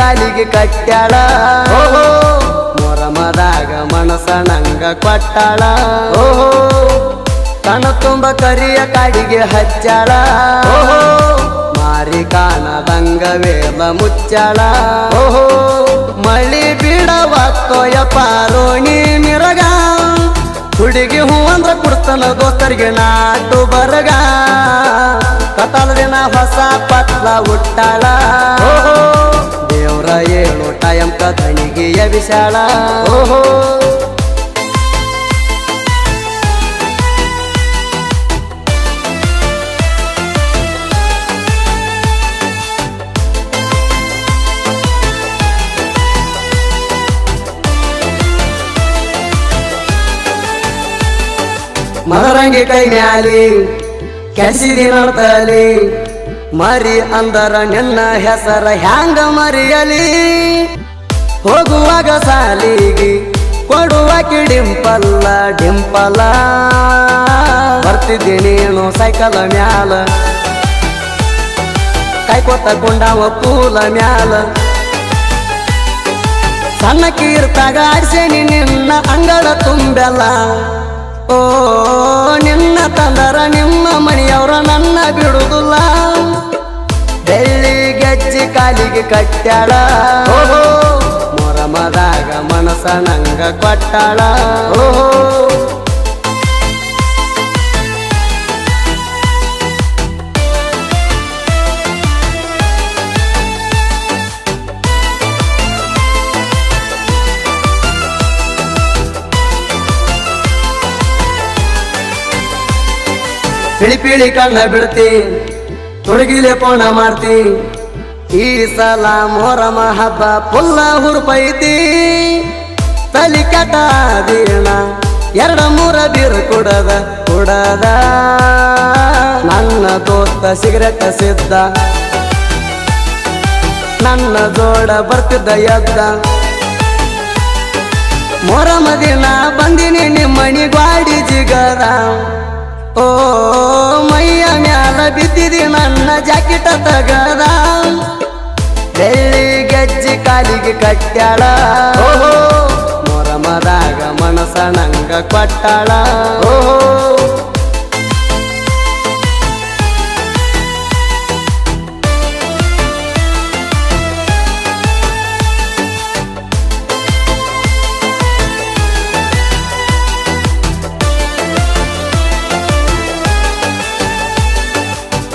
ಕಾಲಿಗೆ ಕಟ್ಟಾಳ ಮೊರಮದಾಗ ಮನಸ ನಂಗ ಕೊಟ್ಟಾಳ. ಓಹೋ. ಕಣ ತುಂಬ ಕರಿಯ ಕಾಡಿಗೆ ಹಚ್ಚಾಳ. ಮಾರಿ ಕಾಣದಂಗ ವೇಲ ಮುಚ್ಚಾಳ. ಓಹೋ. ಮಳಿ ತೋಯ ಪಾರೋಣಿ ಮಿರಗ. ಹುಡುಗಿ ಹೂ ಅಂದ್ರ ಕುಡ್ತನ ದೋಸ್ತರಿಗೆ ನಾಟು ಬರಗ. ಕತಲ ದಿನ ಹೊಸ ಪತ್ಲ ಹುಟ್ಟಾಳ. ಏಳು ಟಯಂ ಕದನಿಗೆ ಎಬಿಸಾಳ ಓಹೋ. ಮದರಂಗಿ ಕೈ ಮ್ಯಾಲಿ ಕೆಸಿದಿ ನಡ್ತಲಿ. ಮರಿ ಅಂದರ ನಿನ್ನ ಹೆಸರ ಹ್ಯಾಂಗ ಮರಿಯಲಿ? ಹೋಗುವಾಗ ಸಾಲಿಗೆ ಕೊಡುವ ಡಿಂಪಲ್ಲ ಡಿಂಪಲ. ಬರ್ತಿದ್ದೀನೇನು ಸೈಕಲ್ ಮ್ಯಾಲ? ಕೈಕೊತ್ತ ಕುಂಡಾವ ಪೂಲ ಮ್ಯಾಲ. ಸಣ್ಣ ಕೀರ್ತಾಗ ಆಡ್ಸೇನಿ ನಿನ್ನ ಅಂಗಳ ತುಂಬೆಲ್ಲ. ಓ, ನಿನ್ನ ತಂದರ ನಿಮ್ಮ ಮನೆಯವರ ನನ್ನ ಬಿಡುದಿಲ್ಲ. ಕಾಲಿಗೆ ಕಟ್ಟಾಳ ಓಹೋ, ಮೊರಮದಾಗ ಮನಸ ನಂಗ ಕೊಟ್ಟಾಳ. ಓಹೋ, ಪಿಳಿ ಪಿಳಿ ಕಣ್ಣ ಬಿಡ್ತಿ, ತೊಡಗಿಲೆ ಪೋಣ ಮಾಡ್ತಿ. ಈ ಸಲ ಮೊರ ಮಹಬ್ಬ ಪುಲ್ಲ ಹುರ್ಪೈತಿ ತಲಿ ಕಟಾದೀಣ ಎರಡ ಮೂರ ಬೀರ್ ಕುಡದ ಕುಡದ. ನನ್ನ ದೋಸ್ತ ಸಿಗರೆಟ್ ಸಿದ್ದ. ನನ್ನ ಜೋಡ ಬರ್ತಿದ್ದ ಎದ್ದ. ಮೊರಮ ದಿನ ಬಂದಿನಿ ನಿಮ್ಮಣಿ ಗಾಡಿ ಜಿಗದ. ಓ, ಮೈಯ ಮ್ಯಾಲ ಬಿದ್ದಿದಿ ನನ್ನ ಜಾಕೆಟ ತಗದ. ಗೆಜ್ಜಿ ಕಾಲಿಗೆ ಕಟ್ಟ್ಯಾಳ ಓಹೋ. ಮೊರಮದಾಗ ಮನಸ ನಂಗ ಕೊಟ್ಟಾಳ. ಓಹೋ.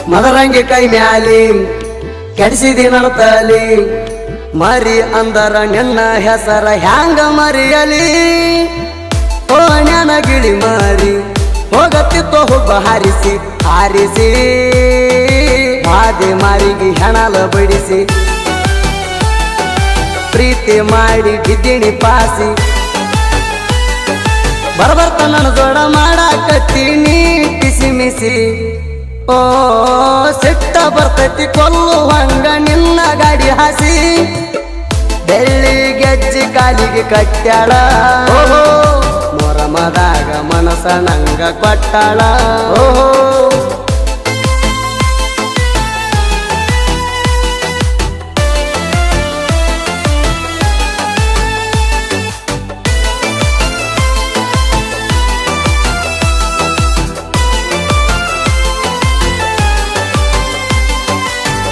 ಮದರಂಗಿ ಕೈ ಮ್ಯಾಲಿ ಕೆಡಿಸಿದಿ ನಡ್ತಲಿ. ಮರಿ ಅಂದರ ನಿನ್ನ ಹೆಸರ ಹ್ಯಾಂಗ ಮರಿಯಲಿ? ಓ ಗಿಳಿ ಮಾರಿ, ಹೋಗತ್ತಿತ್ತೋ ಹುಬ್ಬ ಹಾರಿಸಿ ಹಾರಿಸಿ. ಹಾದಿ ಮಾರಿಗೆ ಹೆಣಲ ಬಡಿಸಿ. ಪ್ರೀತಿ ಮಾಡಿ ಬಿದ್ದಿಣಿ ಪಾಸಿ. ಬರಬರ್ತ ನನ್ನ ಜೋಡ ಮಾಡಾಕತ್ತೀನಿ ಬಿಸಿ ಮಿಸಿ. ಓ, ಸಿಟ್ಟ ಬರ್ತೈತಿ ಕೊಲ್ಲುವಂಗ ನಿನ್ನ ಗಾಡಿ ಹಸಿ. ಬೆಳ್ಳಿ ಗೆಜ್ಜಿ ಕಾಲಿಗೆ ಕಟ್ಟಾಳ ಓಹೋ ಮೊರಮದಾಗ ಮನಸ ನಂಗ ಕೊಟ್ಟಾಳ. ಓಹೋ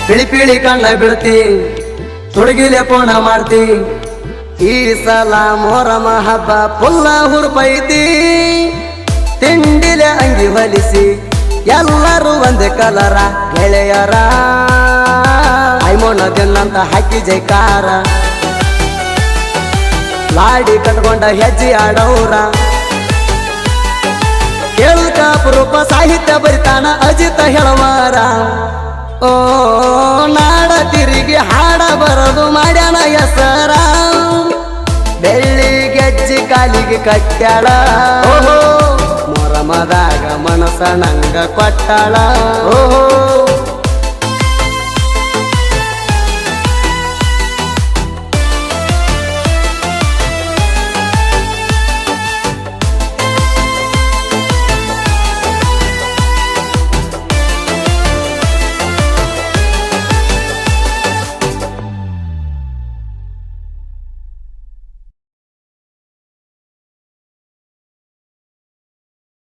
ಪಿಳಿ ಪಿಳಿ ಕಣ್ಣ ಬಿಡ್ತಿ, ತುಡುಗಿಲೆ ಪೋಣ ಮಾಡ್ತಿ. ಈ ಸಲ ಮೊರಮ ಹಬ್ಬ ಪುಲ್ಲ ಹುರುಪೈತಿ. ತಿಂಡಿಲೆ ಅಂಗಿ ಹೊಲಿಸಿ, ಎಲ್ಲರೂ ಒಂದೇ ಕಲರ ಗೆಳೆಯರ. ಐಮೋಣ ದಿನಂತ ಹಾಕಿ ಜೈಕಾರ. ಲಾಡಿ ಕಟ್ಕೊಂಡ ಹೆಜ್ಜೆ ಆಡೋರ. ಕೇಳುತ್ತ ಅಪರೂಪ ಸಾಹಿತ್ಯ ಬರಿತಾನ ಅಜಿತ ಹೇಳವಾರ. ಓ, ನಾಡ ತಿರುಗಿ ಹಾಡ ಬರೋದು ಮಾಡ್ಯಾನ ಹೆಸರ. ಬೆಳ್ಳಿ ಗೆಜ್ಜಿ ಕಾಲಿಗೆ ಕಟ್ಟ್ಯಾಳ ಓಹೋ, ಮೊರಮದಾಗ ಮನಸ ನಂಗ ಕೊಟ್ಟಾಳ. ಓಹೋ